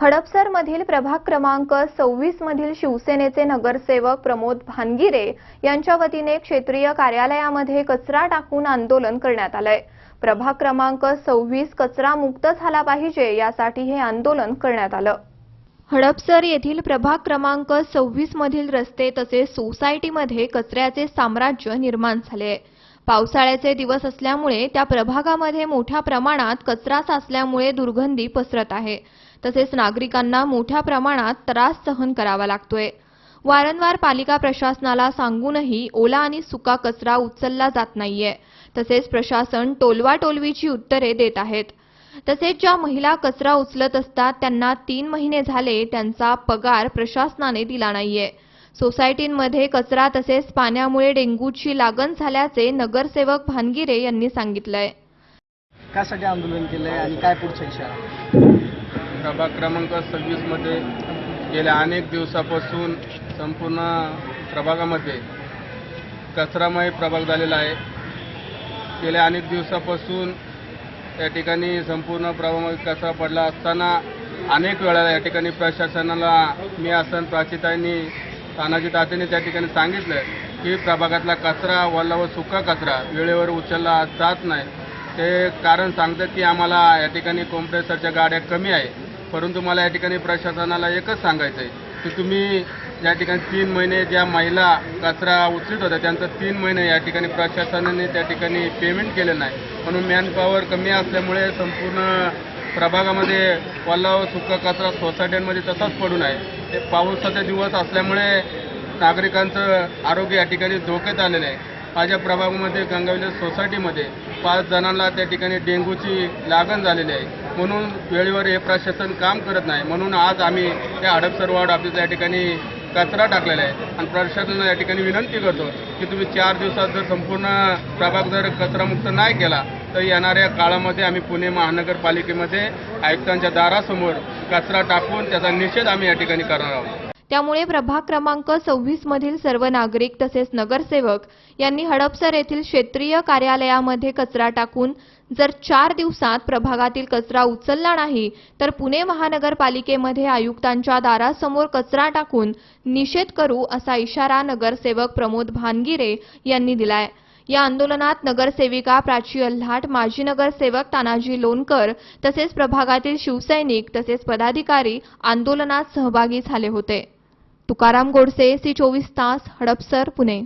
हडपसरमधील प्रभाग क्रमांक सव्वीस मधील शिवसेनेचे नगरसेवक प्रमोद भानगिरे यांच्या वतीने क्षेत्रीय कार्यालयामध्ये कचरा टाकून आंदोलन करण्यात आलंय. प्रभाग क्रमांक सव्वीस कचरा मुक्त झाला पाहिजे यासाठी हे आंदोलन करण्यात आलं. हडपसर येथील प्रभाग क्रमांक सव्वीस मधील रस्ते तसेच सोसायटीमध्ये कचऱ्याचे साम्राज्य निर्माण झाले आहे. पावसाळ्याचे दिवस असल्यामुळे त्या प्रभागामध्ये मोठ्या प्रमाणात कचरा साचल्यामुळे दुर्गंधी पसरत आहे. तसेच नागरिकांना मोठ्या प्रमाणात त्रास सहन करावा लागतोय. वारंवार पालिका प्रशासनाला सांगूनही ओला आणि सुका कचरा उचलला जात नाहीये. तसेच प्रशासन टोलवाटोलवीची उत्तरे देत आहेत. तसेच ज्या महिला कचरा उचलत असतात त्यांना तीन महिने झाले त्यांचा पगार प्रशासनाने दिला नाहीये. सोसायटींमध्ये कचरा तसेच पाण्यामुळे डेंग्यूची लागण झाल्याचे नगरसेवक भानगिरे यांनी सांगितलंय. कशासाठी आंदोलन केलंय आणि काय पुढचा इशारा प्रभाग क्रमांक सव्वीसमध्ये गेल्या अनेक दिवसापासून संपूर्ण प्रभागामध्ये कचरामय प्रभाग झालेला आहे. गेल्या अनेक दिवसापासून या ठिकाणी संपूर्ण प्रभागामध्ये कचरा पडला असताना अनेक वेळा या ठिकाणी प्रशासनाला मी असं प्राचितांनी तानाजी तातेने त्या ठिकाणी सांगितलं की प्रभागातला कचरा वल्ला व सुका कचरा वेळेवर उचलला जात नाही. ते कारण सांगतात की आम्हाला या ठिकाणी कॉम्प्रेसरच्या गाड्या कमी आहे. परंतु मला या ठिकाणी प्रशासनाला एकच सांगायचं आहे की तुम्ही या ठिकाणी तीन महिने ज्या महिला कचरा उचलत होत्या त्यांचं तीन महिने या ठिकाणी प्रशासनाने त्या ठिकाणी पेमेंट केलं नाही. म्हणून मॅनपॉवर कमी असल्यामुळे संपूर्ण प्रभागामध्ये वल्ला व सुका कचरा सोसायट्यांमध्ये तसाच पडून आहे. ते दिवस असल्यामुळे नागरिकांचं आरोग्य या ठिकाणी धोक्यात आलेलं आहे. माझ्या प्रभागामध्ये गंगावली सोसायटीमध्ये पाच जणांना त्या ठिकाणी डेंग्यूची लागण झालेली आहे. म्हणून वेळेवर हे प्रशासन काम करत नाही. म्हणून आज आम्ही त्या हडपसर वार्ड ऑफिस या ठिकाणी कचरा टाकलेला आहे आणि प्रशासनाला या ठिकाणी विनंती करतो की तुम्ही चार दिवसात जर संपूर्ण प्रभाग जर कचरामुक्त नाही केला तर येणाऱ्या काळामध्ये आम्ही पुणे महानगरपालिकेमध्ये आयुक्तांच्या दारासमोर कचरा टाकून त्याचा निषेध आम्ही या ठिकाणी करणार आहोत. त्यामुळे प्रभाग क्रमांक सव्वीस मधील सर्व नागरिक तसेच नगरसेवक यांनी हडपसर येथील क्षेत्रीय कार्यालयामध्ये कचरा टाकून जर चार दिवसात प्रभागातील कचरा उचलला नाही तर पुणे महानगरपालिकेमध्ये आयुक्तांच्या दारासमोर कचरा टाकून निषेध करू असा इशारा नगरसेवक प्रमोद भानगिरे यांनी दिलाय. या आंदोलनात नगरसेविका प्राची अल्हाट माजी नगरसेवक तानाजी लोणकर तसेच प्रभागातील शिवसैनिक तसेच पदाधिकारी आंदोलनात सहभागी झाले होते. तुकाराम गोडसे सी चोवीस तास हडपसर पुणे.